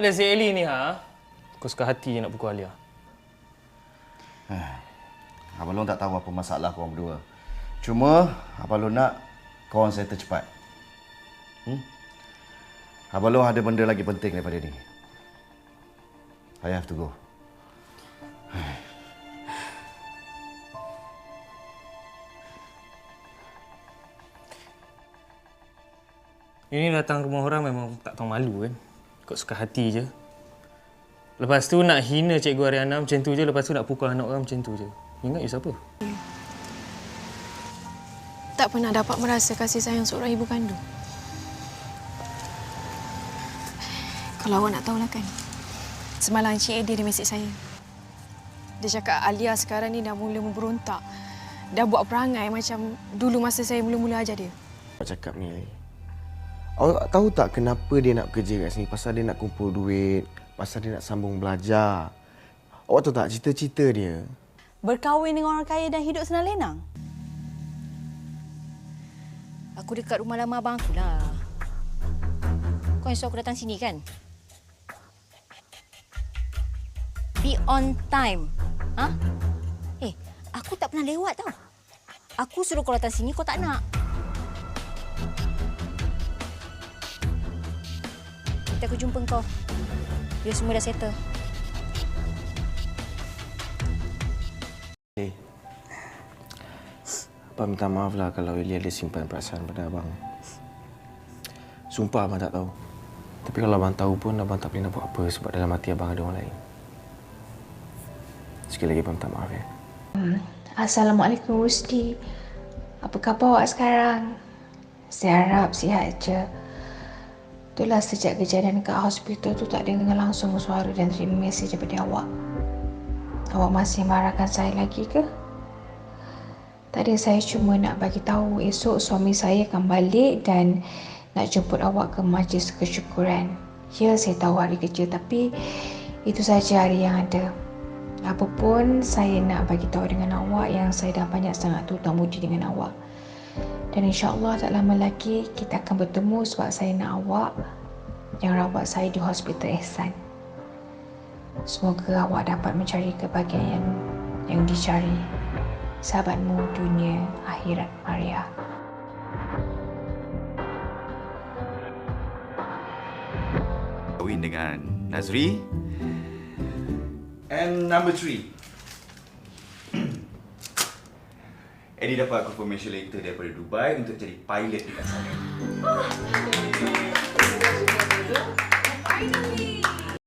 Ada si Ellie ni ha. Kau suka hati je nak pukul Alia. Abang Long tak tahu apa masalah korang berdua. Cuma Abang Long nak korang settle cepat. Hmm? Abang Long ada benda lagi penting daripada ni. I have to go. Ini datang rumah orang memang tak tahu malu kan. Kau suka hati je. Lepas tu nak hina Cikgu Ariana macam tu je. Lepas tu nak pukul anak orang macam tu je. Ingat you siapa? Tak pernah dapat merasa kasih sayang seorang ibu kandung. Kalau awak nak tahulah kan. Semalam Encik Eddie dia mesej saya. Dia cakap Alia sekarang ni dah mula memberontak. Dah buat perangai macam dulu masa saya mula-mula ajar dia. Awak cakap ni. Awak tahu tak kenapa dia nak kerja kat sini? Pasal dia nak kumpul duit. Pasal dia nak sambung belajar. Awak tahu tak cita-cita dia? Berkahwin dengan orang kaya dan hidup senang lenang. Aku dekat rumah lama abang aku lah. Kau yang suruh aku datang sini kan? Be on time. Ha? Eh, aku tak pernah lewat tau. Aku suruh kau datang sini, kau tak nak. Nanti aku jumpa kau. Dia semua dah settle. Eh. Abang minta maaf lah kalau Ili ada simpan perasaan pada abang. Sumpah abang tak tahu. Tapi kalau abang tahu pun abang tak boleh nak buat apa sebab dalam hati abang ada orang lain. Sekali lagi abang minta maaf ya. Assalamualaikum Rusdi. Apa khabar awak sekarang? Saya harap sihat je. Itulah sejak kejadian kat hospital tu tak dengar langsung suara dan terima mesej daripada awak. Awak masih marahkan saya lagi ke? Tadi saya cuma nak bagi tahu esok suami saya akan balik dan nak jemput awak ke majlis kesyukuran. Ya, saya tahu hari kerja tapi itu saja hari yang ada. Apapun saya nak bagi tahu dengan awak yang saya dah banyak sangat tutang budi dengan awak. Dan insyaAllah tak lama lagi kita akan bertemu sebab saya nak awak yang rawat saya di Hospital Ehsan. Semoga awak dapat mencari kebahagiaan yang dicari. Sahabatmu dunia akhirat Maria. kahwin dengan Nazri. And number three. Eddie dapat confirmation letter daripada Dubai untuk jadi pilot dekat sana.